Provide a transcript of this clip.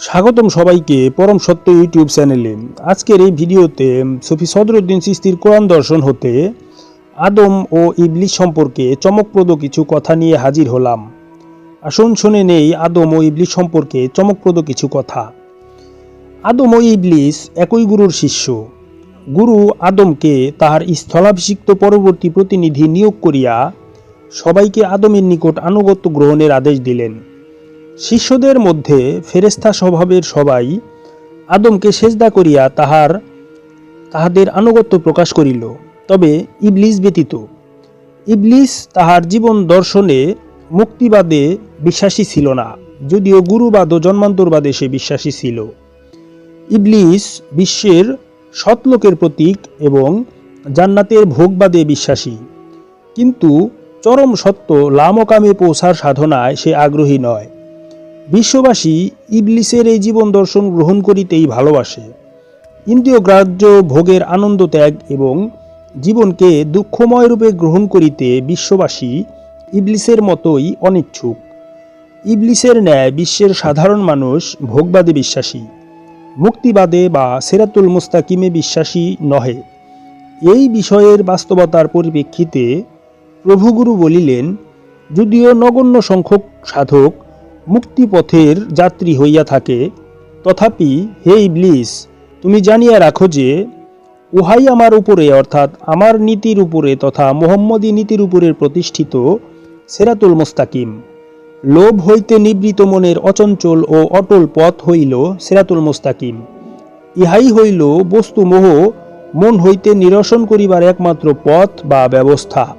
স্বাগতম সবাইকে পরম সত্য ইউটিউব চ্যানেলে। আজকের এই ভিডিওতে সফি সদরুদ্দিন সিস্তির কোরআন দর্শন হতে আদম ও ইবলিশ সম্পর্কে চমকপ্রদ কিছু কথা নিয়ে হাজির হলাম। আসুন শুনে নেই আদম ও ইবলিশ সম্পর্কে চমকপ্রদ কিছু কথা। আদম ও ইবলিস একই গুরুর শিষ্য। গুরু আদমকে তাহার স্থলাভিষিক্ত পরবর্তী প্রতিনিধি নিয়োগ করিয়া সবাইকে আদমের নিকট আনুগত্য গ্রহণের আদেশ দিলেন। শিষ্যদের মধ্যে ফেরেস্তা স্বভাবের সবাই আদমকে সেজদা করিয়া তাহার, তাহাদের আনুগত্য প্রকাশ করিল। তবে ইবলিস ব্যতীত, ইবলিস তাহার জীবন দর্শনে মুক্তিবাদে বিশ্বাসী ছিল না, যদিও গুরুবাদ ও জন্মান্তরবাদে সে বিশ্বাসী ছিল। ইবলিস বিশ্বের সৎলোকের প্রতীক এবং জান্নাতের ভোগবাদে বিশ্বাসী। কিন্তু চরম সত্য লামকামে পৌঁছার সাধনায় সে আগ্রহী নয়। বিশ্ববাসী ইবলিসের এই জীবন দর্শন গ্রহণ করিতেই ভালোবাসে। ইন্দ্রিয় গ্রাহ্য, ভোগের আনন্দ ত্যাগ এবং জীবনকে দুঃখময় রূপে গ্রহণ করিতে বিশ্ববাসী ইবলিসের মতোই অনিচ্ছুক। ইবলিসের ন্যায় বিশ্বের সাধারণ মানুষ ভোগবাদে বিশ্বাসী। মুক্তিবাদে বা সেরাতুল মুস্তাকিমে বিশ্বাসী নহে। এই বিষয়ের বাস্তবতার পরিপ্রেক্ষিতে প্রভুগুরু বলিলেন, যদিও নগণ্য সংখ্যক সাধক মুক্তিপথের যাত্রী হইয়া থাকে। তথাপি, হে ইবলিস, তুমি জানিয়া রাখো যে, উহাই আমার উপরে, অর্থাৎ আমার নীতির উপরে তথা মোহাম্মদী নীতির উপরে প্রতিষ্ঠিত সেরাতুল মুস্তাকিম। লোভ হইতে নিবৃত মনের অচঞ্চল ও অটল পথ হইল সেরাতুল মুস্তাকিম। ইহাই হইল বস্তুমোহ, মন হইতে নিরসন করিবার একমাত্র পথ বা ব্যবস্থা।